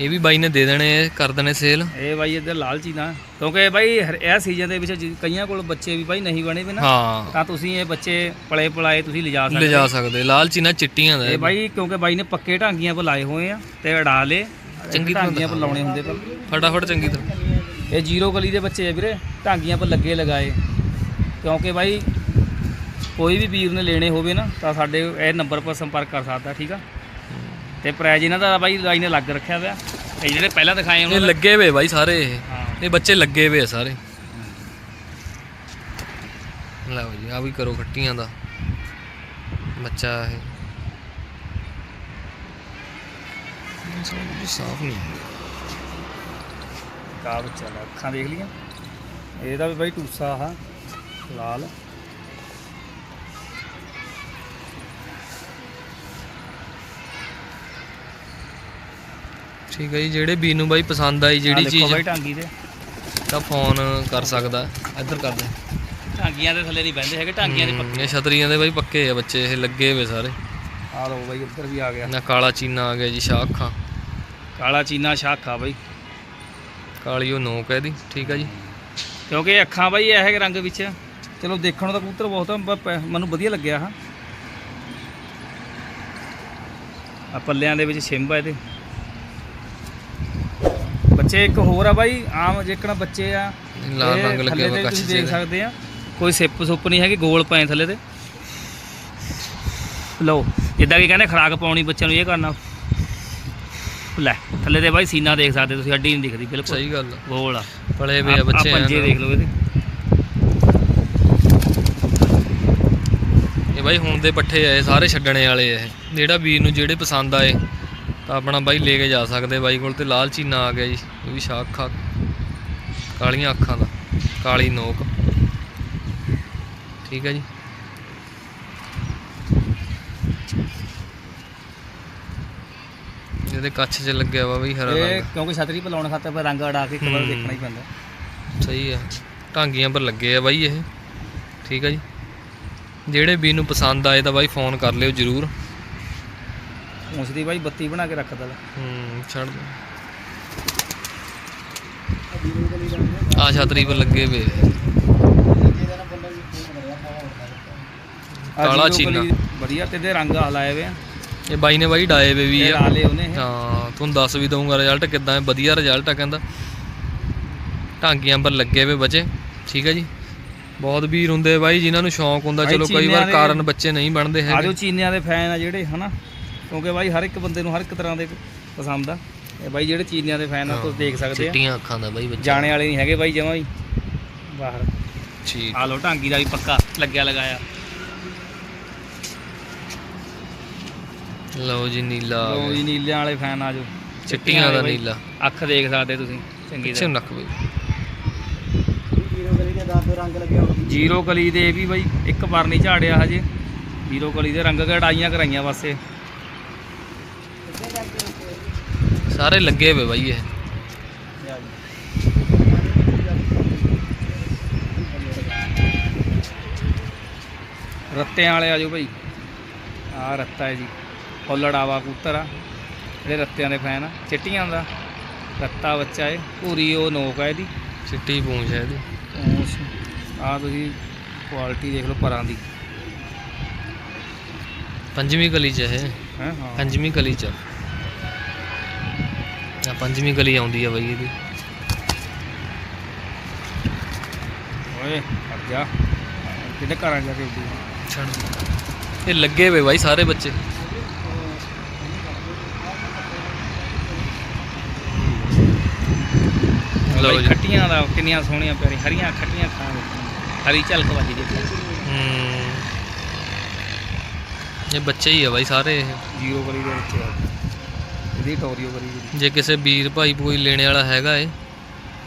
ਇਹ ਵੀ ਬਾਈ ਨੇ ਦੇ ਦੇਣੇ ਕਰ ਦੇਣੇ ਸੇਲ ਇਹ ਬਾਈ ਇੱਧਰ ਲਾਲ ਚੀਨਾ ਕਿਉਂਕਿ ਬਾਈ ਹਰ- ਇਹ ਸੀਜ਼ਨ ਦੇ ਵਿੱਚ ਜੀ- ਕਈਆਂ ਕੋਲ ਬੱਚੇ ਵੀ ਬਾਈ ਨਹੀਂ ਬਣੇ ਵੀ ਨਾ ਹਾਂ। ਤਾਂ ਤੁਸੀਂ ਇਹ ਬੱਚੇ ਪਲੇ ਪਲਾਏ ਤੁਸੀਂ ਲਿਜਾ ਸਕਦੇ ਲਿਜਾ ਸਕਦੇ ਲਾਲ ਚੀਨਾ ਚਿੱਟੀਆਂ ਦਾ। ਇਹ ਬਾਈ ਕਿਉਂਕਿ ਬਾਈ ਨੇ ਪੱਕੇ ਢਾਂਗੀਆਂ ਪਰ ਲਾਏ ਹੋਏ ਆ ਤੇ ਅੜਾ ਲੇ ਚੰਗੀ ਤਰ੍ਹਾਂ ਢਾਂਗੀਆਂ ਪਰ ਲਾਉਣੇ ਹੁੰਦੇ ਪਰ। ਫਟਾਫਟ ਚੰਗੀ ਤਰ੍ਹਾਂ। ਇਹ ਜ਼ੀਰੋ ਗਲੀ ਦੇ ਬੱਚੇ ਆ ਵੀਰੇ ਢਾਂਗੀਆਂ ਪਰ ਲੱਗੇ ਲਗਾਏ। ਕਿਉਂਕਿ ਬਾਈ ਕੋਈ ਵੀ ਵੀਰ ਨੇ ਲੈਣੇ ਹੋਵੇ ਨਾ ਤਾਂ ਸਾਡੇ ਇਹ ਨੰਬਰ ਪਰ ਸੰਪਰਕ ਕਰ ਸਕਦਾ ਠੀਕ ਆ? ਤੇ ਪ੍ਰਾਈਜ਼ ਇਹਨਾਂ ਦਾ ਬਾਈ ਬਾਈ ਨੇ ਲੱਗ ਰੱਖਿਆ ਹੋਇਆ। ਇਹ ਜਿਹੜੇ ਪਹਿਲਾਂ ਦਿਖਾਏ ਇਹ ਉਹਨਾਂ ਦਾ। ਲੱਗੇ ਹੋਏ ਬਾਈ ਸਾਰੇ ਇਹ। ਹਾਂ। ਇਹ ਬੱਚੇ ਲੱਗੇ ਹੋਏ ਆ ਸਾਰੇ। ਲਓ ਜੀ ਆ ਵੀ ਕਰੋ ਖੱਟੀਆਂ ਦਾ। ਬੱਚਾ ਇਹ। ਸਾਫ਼ ਨਹੀਂ ਕਾ ਬੱਚਾ ਦਾ ਅੱਖਾਂ ਦੇਖ ਲੀਆਂ ਇਹਦਾ ਵੀ ਬਾਈ ਟੂਸਾ ਆ ਲਾਲ। ਠੀਕ ਹੈ ਜੀ ਜਿਹੜੇ ਵੀ ਨੂੰ ਬਾਈ ਪਸੰਦ ਆਈ ਜਿਹੜੀ ਦੇਖੋ ਚੀਜ਼ ਬਾਈ ਢਾਂਗੀ ਦੇ। ਤਾਂ ਫੋਨ ਕਰ ਸਕਦਾ। ਇੱਧਰ ਕਰ ਦੇ। ਢਾਂਗੀਆਂ ਦੇ ਥੱਲੇ ਨਹੀਂ ਬਹਿੰਦੇ ਹੈਗੇ ਢਾਂਗੀਆਂ ਦੇ ਹਮ, ਇਹ ਛਤਰੀਆਂ ਦੇ ਬਾਈ ਪੱਕੇ ਆ ਬੱਚੇ ਇਹ ਲੱਗੇ ਹੋਏ ਸਾਰੇ। ਆ ਲਓ ਬਾਈ ਉੱਧਰ ਵੀ ਆ ਗਿਆ। ਨਾ ਕਾਲਾ ਚੀਨਾ ਆ ਗਿਆ ਜੀ ਸ਼ਾਹ ਅੱਖਾਂ ਕਾਲਾ ਚੀਨਾ ਸ਼ਾਖ ਬਾਈ। ਕਾਲੀ ਉਹ ਨੋਕ ਹੈ ਇਹਦੀ ਠੀਕ ਹੈ ਜੀ। ਕਿਉਂਕਿ ਅੱਖਾਂ ਬਾਈ ਇਹ ਹੈ ਰੰਗ ਵਿੱਚ ਚਲੋ ਦੇਖਣ ਨੂੰ ਤਾਂ ਕਬੂਤਰ ਬਹੁਤ ਮੈਨੂੰ ਵਧੀਆ ਲੱਗਿਆ ਆ ਆ ਪੱਲਿਆਂ ਦੇ ਵਿੱਚ ਛਿੰਬ ਆ ਇਹਦੇ। ਬੱਚੇ ਇੱਕ ਹੋਰ ਆ ਬਾਈ ਆਮ ਜੇਕਣਾ ਬੱਚੇ ਆ। ਲਾਲ ਰੰਗ ਲੱਗਿਆ ਹੋਇਆ ਕੱਚ ਦੇਖ। ਸਕਦੇ ਆ। ਕੋਈ ਸਿੱਪ ਸੁੱਪ ਨਹੀਂ ਹੈਗੀ ਗੋਲ ਪਏ ਥੱਲੇ ਤੇ। ਲਓ ਜਿੱਦਾਂ ਕਿ ਕਹਿੰਦੇ ਖਰਾਕ ਪਾਉਣੀ ਬੱਚਿਆਂ ਨੂੰ ਇਹ ਕਰਨਾ। ਲੈ ਥੱਲੇ ਤੇ ਬਾਈ ਸੀਨਾ ਦੇਖ ਸਕਦੇ ਤੁਸੀਂ ਅੱਡੀ ਨਹੀਂ ਦਿਖਦੀ ਬਿਲਕੁਲ। ਸਹੀ ਗੱਲ ਆ। ਗੋਲ ਆ। ਪਲੇ ਵੇ ਆ ਆ ਬੱਚੇ ਪੰਜੇ ਦੇਖ ਲਓ ਇਹਦੇ। ਇਹ ਬਾਈ ਹੁਣ ਦੇ ਪੱਠੇ ਆ ਇਹ ਸਾਰੇ ਛੱਡਣੇ ਵਾਲੇ ਆ ਇਹ। ਜਿਹੜਾ ਵੀਰ ਨੂੰ ਜਿਹੜੇ ਪਸੰਦ ਆਏ ਤਾਂ ਆਪਣਾ ਬਾਈ ਲੈ ਕੇ ਜਾ ਸਕਦੇ ਬਾਈ ਕੋਲ ਤੇ ਲਾਲ ਚੀਨਾ ਆ ਗਿਆ ਜੀ ਇਹ ਵੀ ਸ਼ਾਖਾ ਕਾਲੀਆਂ ਅੱਖਾਂ ਦਾ ਕਾਲੀ ਨੋਕ। ਠੀਕ ਹੈ ਜੀ। ਇਹਦੇ ਕੱਛ 'ਚ ਲੱਗਿਆ ਵਾ ਬਈ ਹਰਾ ਇਹ ਰੰਗ। ਕਿਉਂਕਿ ਛਤਰੀ ਪਰ ਲਾਉਣ ਖਾਤਰ ਰੰਗ ਅੜਾ ਕੇ ਹੂੰ। ਦੇਖਣਾ ਹੀ ਪੈਂਦਾ। ਸਹੀ ਆ। ਢਾਂਗੀਆਂ ਪਰ ਲੱਗੇ ਆ ਬਾਈ ਇਹ। ਠੀਕ ਆ ਜੀ। ਜਿਹੜੇ ਵੀ ਨੂੰ ਪਸੰਦ ਆਏ ਤਾਂ ਬਾਈ ਫੋਨ ਕਰ ਲਿਓ ਜਰੂਰ। ਉਸ ਦੀ ਬਾਈ ਬੱਤੀ ਬਣਾ ਕੇ ਰੱਖਦਾ ਲੈ ਹੂੰ ਛੱਡ ਦੋ। ਆ ਛਤਰੀ ਪਰ ਲੱਗੇ ਵੇ। ਆਹ ਕਾਲਾ ਜ਼ੀਰੋ ਚੀਨਾ। ਕਲੀ ਵਧੀਆ ਤੇ ਇਹਦੇ ਰੰਗ ਹਲਾਏ ਆ। ਇਹ ਬਾਈ ਨੇ ਬਾਈ ਡਾਏ ਵੇ ਵੀ ਇਹ ਆ ਲਾ ਲਏ ਉਹਨੇ। ਇਹ। ਹਾਂ ਤੁਹਾਨੂੰ ਦੱਸ ਵੀ ਦਊਂਗਾ ਰਿਜ਼ਲਟ ਕਿੱਦਾਂ ਹੈ ਵਧੀਆ ਰਿਜ਼ਲਟ ਆ ਕਹਿੰਦਾ। ਢਾਂਗੀਆਂ ਪਰ ਲੱਗੇ ਵੇ ਬੱਚੇ ਠੀਕ ਹੈ ਜੀ। ਬਹੁਤ ਵੀਰ ਹੁੰਦੇ ਬਾਈ ਜਿਨ੍ਹਾਂ ਨੂੰ ਸ਼ੌਂਕ ਹੁੰਦਾ ਚਲੋ ਕਈ ਚੀਨਿਆਂ ਵਾਰ ਦੇ- ਕਾਰਨ ਬੱਚੇ ਨਹੀਂ ਬਣਦੇ ਆ ਜੋ ਹੈਗੇ ਚੀਨਿਆਂ ਦੇ ਫੈਨ ਆ ਜਿਹੜੇ ਹਨਾ। ਕਿਉਂਕਿ ਬਾਈ ਹਰ ਇੱਕ ਬੰਦੇ ਨੂੰ ਹਰ ਇੱਕ ਤਰ੍ਹਾਂ ਦੇ ਪਸੰਦ ਆ। ਇਹ ਬਾਈ ਜਿਹੜੇ ਚੀਨਿਆਂ ਦੇ ਫੈਨ ਆ ਤੁਸੀਂ ਦੇਖ ਸਕਦੇ ਆ। ਚਿੱਟੀਆਂ ਅੱਖਾਂ ਦਾ ਬਾਈ ਬੱਚਾ। ਜਾਣੇ ਵਾਲੇ ਨਹੀਂ ਹੈਗੇ ਬਾਈ ਜਮਾਂ ਹੀ ਬਾਹਰ। ਠੀਕ। ਆ ਲੋ ਢਾਂਗੀ ਦਾ ਵੀ ਪੱਕਾ ਲੱਗਿਆ ਲਗਾਇਆ। ਲਓ ਜੀ ਨੀਲਾ ਆ ਲੋ ਗਿਆ। ਜੀ ਨੀਲਿਆਂ ਵਾਲੇ ਫੈਨ ਆ ਜੋ। ਚਿੱਟੀਆਂ ਦਾ। ਨੀਲਾ। ਅੱਖ ਦੇਖ ਸਕਦੇ ਤੁਸੀਂ ਚੰਗੀ ਪਿੱਛੇ ਤਰ੍ਹਾਂ। ਨੂੰ ਰੱਖ ਬਈ। ਜੀਰੋ ਕਲੀ ਦੇ ਇਹ ਵੀ ਬਾਈ ਇੱਕ ਵਾਰ ਨਹੀਂ ਝਾੜਿਆ ਹਜੇ। ਜੀਰੋ ਕਲੀ ਦੇ ਰੰਗ ਕਢਾਈਆਂ ਕਰਾਈਆਂ ਵਾਸਤੇ ਸਾਰੇ ਲੱਗੇ ਵੇ ਬਾਈ ਇਹ। ਰੱਤਿਆਂ ਵਾਲੇ ਆ ਜੋ ਭਾਈ ਆ ਰੱਤਾ ਹੈ ਜੀ। ਫੁੱਲੜਾਵਾ ਕੂਤਰ ਆ। ਜਿਹੜੇ ਰੱਤਿਆਂ ਦੇ ਫੈਨ ਆ। ਚਿੱਟੀਆਂ ਦਾ ਰੱਤਾ ਬੱਚਾ ਏ। ਪੂਰੀ ਉਹ ਨੋਕ ਆ ਇਹਦੀ। ਚਿੱਟੀ ਪੂੰਛ ਹੈ ਇਹਦੀ। ਆ ਤੁਸੀਂ ਕੁਆਲਿਟੀ ਦੇਖ ਲਓ ਪਰਾਂ ਦੀ। ਪੰਜਵੀਂ ਗਲੀ ਚ ਇਹ। ਹੈ? ਹਾਂ। ਪੰਜਵੀਂ ਗਲੀ ਚ। ਪੰਜਵੀਂ ਗਲੀ ਆਉਂਦੀ ਆ ਬਾਈ ਇਹਦੀ। ਓਏ ਹਟ ਜਾ। ਕਿਤੇ ਘਰਾਂ ਜਾ ਕੇ ਉੱਡੀ ਛੱਡ ਇਹ ਲੱਗੇ ਵੇ ਬਾਈ ਸਾਰੇ ਬੱਚੇ। ਜੀ। ਖੱਟੀਆਂ ਦਾ ਕਿੰਨੀਆਂ ਸੋਹਣੀਆਂ ਪਿਆਰੀ ਹਰੀਆਂ ਖੱਟੀਆਂ ਖਾਂ ਹਰੀ ਝਲਕ ਵੱਜੀ ਦੀ ਹੂੰ। ਇਹ ਬੱਚੇ ਹੀ ਆ ਬਾਈ ਸਾਰੇ ਜੀਰੋ ਕਲੀ ਦੇ ਵਿੱਚ ਇਹਦੀ ਟੋਰੀਓ ਕਰੀ ਦੀ ਜੇ ਕਿਸੇ ਵੀਰ ਭਾਈ ਕੋਈ ਲੈਣੇ ਵਾਲਾ ਹੈਗਾ ਏ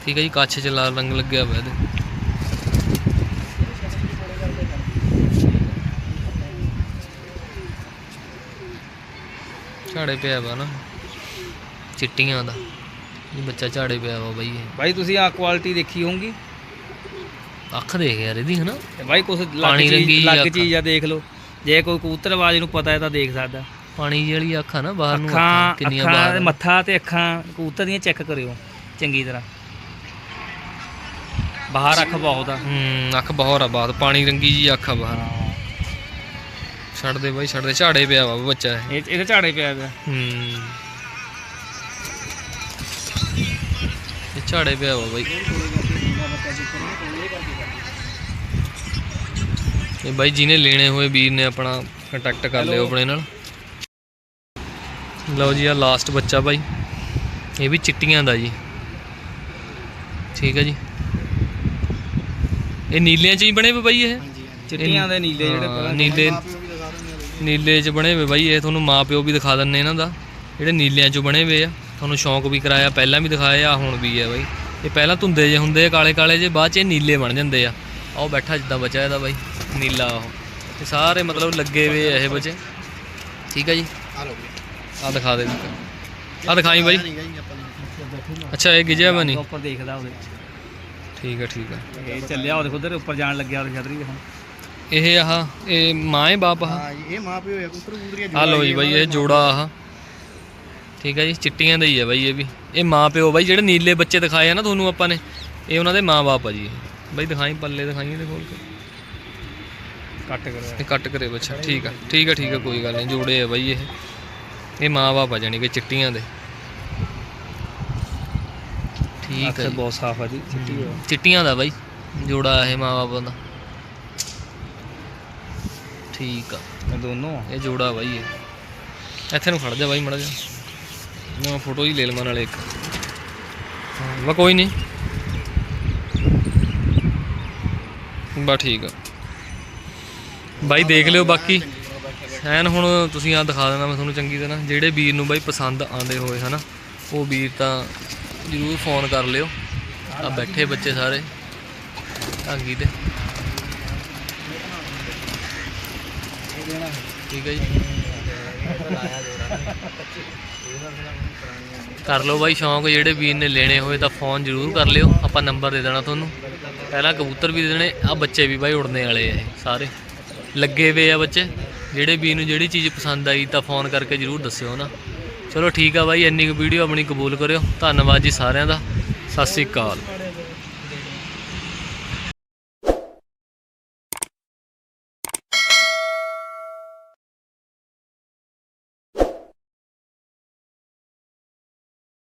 ਠੀਕ ਹੈ ਜੀ ਕੱਛ ਚ ਲਾਲ ਰੰਗ ਲੱਗਿਆ ਹੋਇਆ ਇਹਦੇ। ਝਾੜੇ ਪਿਆ ਵਾ ਨਾ ਚਿੱਟੀਆਂ ਦਾ। ਇਹ ਬੱਚਾ ਝਾੜੇ ਪਿਆ ਵਾ ਬਾਈ ਇਹ। ਬਾਈ ਤੁਸੀਂ ਆ ਕੁਆਲਿਟੀ ਦੇਖੀ ਹੋਊਗੀ। ਅੱਖ ਦੇਖ ਯਾਰ ਇਹਦੀ ਹਨਾ? ਤੇ ਬਾਈ ਕੁਛ ਲੱਗ ਪਾਣੀ ਰੰਗੀ ਚੀਜ਼ ਲੱਗ ਅੱਖ। ਚੀਜ਼ ਆ ਦੇਖ ਲਓ। ਜੇ ਕੋਈ ਕਬੂਤਰਬਾਜ਼ ਨੂੰ ਪਤਾ ਹੈ ਤਾਂ ਦੇਖ ਸਕਦਾ। ਪਾਣੀ ਜਿਹੜੀ ਅੱਖਾਂ ਨਾ ਬਾਹਰ ਨੂੰ ਅੱਖਾਂ ਕਿੰਨੀਆਂ ਅੱਖਾਂ ਬਾਹਰ ਆ। ਮੱਥਾ ਤੇ ਅੱਖਾਂ ਕਬੂਤਰ ਦੀਆਂ ਚੈੱਕ ਕਰਿਓ ਚੰਗੀ ਤਰ੍ਹਾਂ। ਬਾਹਰ ਅੱਖ ਬਹੁਤ ਆ। ਹੂੰ ਅੱਖ ਬਹੁਤ ਆ ਬਾਤ ਪਾਣੀ ਰੰਗੀ ਜੀ ਅੱਖ ਆ ਬਾਹਰ। ਛੱਡ ਦੇ ਬਾਈ ਛੱਡ ਦੇ ਝਾੜੇ ਪਿਆ ਵਾ ਬੱਚਾ ਇਹ। ਇਹ ਇਹਦੇ ਝਾੜੇ ਪਿਆ ਪਿਆ ਹੂੰ। ਇਹ ਝਾੜੇ ਪਿਆ ਵਾ ਬਾਈ। ਇਹ ਬਾਈ ਜਿਹਨੇ ਲੈਣੇ ਹੋਏ ਵੀਰ ਨੇ ਆਪਣਾ ਕੰਟੈਕਟ ਕਰ ਲਿਓ ਆਪਣੇ ਨਾਲ। ਲਓ ਜੀ ਆ ਲਾਸਟ ਬੱਚਾ ਬਾਈ ਇਹ ਵੀ ਚਿੱਟੀਆਂ ਦਾ ਜੀ। ਠੀਕ ਹੈ ਜੀ। ਇਹ ਨੀਲਿਆਂ ਚ ਹੀ ਬਣੇ ਵੇ ਬਾਈ ਇਹ? ਚਿੱਟੀਆਂ ਦੇ ਨੀਲੇ ਜਿਹੜੇ ਹਾਂ, ਪਹਿਲਾਂ ਨੀਲੇ ਨੀਲੇ ਚ ਬਣੇ ਹੋਏ ਬਾਈ ਇਹ ਤੁਹਾਨੂੰ ਮਾਂ ਪਿਓ ਵੀ ਦਿਖਾ ਦਿੰਨੇ ਇਹਨਾਂ ਦਾ। ਜਿਹੜੇ ਨੀਲਿਆਂ ਚ ਬਣੇ ਹੋਏ ਆ। ਤੁਹਾਨੂੰ ਸ਼ੌਂਕ ਵੀ ਕਰਾਇਆ ਪਹਿਲਾਂ ਵੀ ਦਿਖਾਇਆ ਹੁਣ ਵੀ ਆ ਬਾਈ। ਇਹ ਪਹਿਲਾਂ ਧੁੰਦੇ ਜੇ ਹੁੰਦੇ ਆ ਕਾਲੇ ਕਾਲੇ ਜੇ ਬਾਅਦ ਚ ਇਹ ਨੀਲੇ ਬਣ ਜਾਂਦੇ ਆ। ਆਹ ਬੈਠਾ ਜਿੱਦਾਂ ਬੱਚਾ ਇਹਦਾ ਬਾਈ ਨੀਲਾ ਉਹ। ਇਹ ਸਾਰੇ ਮਤਲਬ ਲੱਗੇ ਆ ਇਹ ਬੱਚੇ। ਠੀਕ ਆ ਜੀ। ਆ ਦਿਖਾ ਦੇ ਆ ਦਿਖਾਈ ਬਾਈ। ਅੱਛਾ ਇਹ ਗਿਜਿਆ ਬਣੀ। ਉੱਪਰ ਦੇਖਦਾ ਉਹਦੇ। ਠੀਕ ਆ ਠੀਕ ਆ। ਇਹ ਚੱਲਿਆ ਉਹਦੇ ਉਧਰ ਉੱਪਰ ਜਾਣ ਲੱਗਿਆ ਉਹਦੇ ਛਤਰੀ ਦੇਖੋ ਇਹ ਆਹ ਇਹ ਮਾਂ ਹੈ ਬਾਪ ਆਹ? ਹਾਂ ਜੀ ਇਹ ਮਾਂ ਪਿਓ ਹੈ ਕਬੂਤਰ ਕਬੂਤਰੀਆਂ ਆ ਲਓ ਜੀ ਬਾਈ ਇਹ ਜੋੜਾ ਆਹ। ਠੀਕ ਹੈ ਜੀ ਚਿੱਟੀਆਂ ਦਾ ਹੀ ਹੈ ਬਾਈ ਇਹ ਵੀ। ਇਹ ਮਾਂ ਪਿਓ ਬਾਈ ਜਿਹੜੇ ਨੀਲੇ ਬੱਚੇ ਦਿਖਾਏ ਆ ਨਾ ਤੁਹਾਨੂੰ ਆਪਾਂ ਨੇ ਇਹ ਉਹਨਾਂ ਦੇ ਮਾਂ-ਬਾਪ ਆ ਜੀ। ਬਾਈ ਦਿਖਾਈ ਪੱਲੇ ਦਿਖਾਈ ਇਹਦੇ ਖੋਲ ਕੇ ਕੱਟ ਇਹ ਕੱਟ ਕਰੇ ਬੱਚਾ ਠੀਕ ਆ ਠੀਕ ਆ ਠੀਕ ਆ ਕੋਈ ਗੱਲ ਨਹੀਂ ਜੋੜੇ ਆ ਬਾਈ ਇਹ। ਇਹ ਮਾਂ-ਬਾਪ ਆ ਜਾਣੀ ਕਿ ਚਿੱਟੀਆਂ ਦੇ। ਠੀਕ ਜੀ। ਬਹੁਤ ਸਾਫ਼ ਆ ਜੀ ਚਿੱਟੀ ਆ। ਚਿੱਟੀਆਂ ਦਾ ਬਾਈ ਜੋੜਾ ਇਹ ਮਾਂ-ਬਾਪ ਦਾ। ਠੀਕ ਆ। ਇਹ ਦੋਨੋਂ ਆ। ਇਹ ਜੋੜਾ ਬਾਈ ਇਹ ਇੱਥੇ ਨੂੰ ਖੜ ਜਾ ਬਾਈ ਮੜਾ ਜਾ ਮੈਂ ਫੋਟੋ ਹੀ ਲੈ ਲਵਾਂ ਨਾਲੇ ਇੱਕ। ਹਾਂ, ਵਾ ਕੋਈ ਨਹੀਂ। ਬਾ ਠੀਕ ਆ। ਬਾਈ ਦੇਖ ਲਿਓ ਬਾਕੀ। ਐਨ ਹੁਣ ਤੁਸੀਂ ਆ ਦਿਖਾ ਦੇਣਾ, ਮੈਂ ਤੁਹਾਨੂੰ ਚੰਗੀ ਤਰ੍ਹਾਂ ਜਿਹੜੇ ਵੀਰ ਨੂੰ ਬਾਈ ਪਸੰਦ ਆਉਂਦੇ ਹੋਏ, ਹਨਾ, ਉਹ ਵੀਰ ਤਾਂ ਜ਼ਰੂਰ ਫੋਨ ਕਰ ਲਿਓ। ਆ ਬੈਠੇ ਬੱਚੇ ਸਾਰੇ, ਢਾਂਗੀ ਦੇ ਠੀਕ ਹੈ ਜੀ। ਕਰ ਲਓ ਬਾਈ ਸ਼ੌਂਕ, ਜਿਹੜੇ ਵੀਰ ਨੇ ਲੈਣੇ ਹੋਏ ਤਾਂ ਫੋਨ ਜ਼ਰੂਰ ਕਰ ਲਿਓ। ਆਪਾਂ ਨੰਬਰ ਦੇ ਦੇਣਾ ਤੁਹਾਨੂੰ। ਪਹਿਲਾਂ ਕਬੂਤਰ ਵੀ ਦੇ ਦੇਣੇ ਆ ਬੱਚੇ ਵੀ ਬਾਈ ਉੜਨੇ ਵਾਲੇ ਆ ਸਾਰੇ। ਲੱਗੇ ਵੇ ਆ ਬੱਚੇ। ਜਿਹੜੇ ਵੀ ਨੂੰ ਜਿਹੜੀ ਚੀਜ਼ ਪਸੰਦ ਆਈ ਤਾਂ ਫੋਨ ਕਰਕੇ ਜ਼ਰੂਰ ਦੱਸਿਓ ਨਾ। ਚਲੋ ਠੀਕ ਆ ਬਾਈ, ਇੰਨੀ ਕੁ ਵੀਡੀਓ ਆਪਣੀ ਕਬੂਲ ਕਰਿਓ। ਧੰਨਵਾਦ ਜੀ ਸਾਰਿਆਂ ਦਾ। ਸਤਿ ਸ੍ਰੀ ਅਕਾਲ।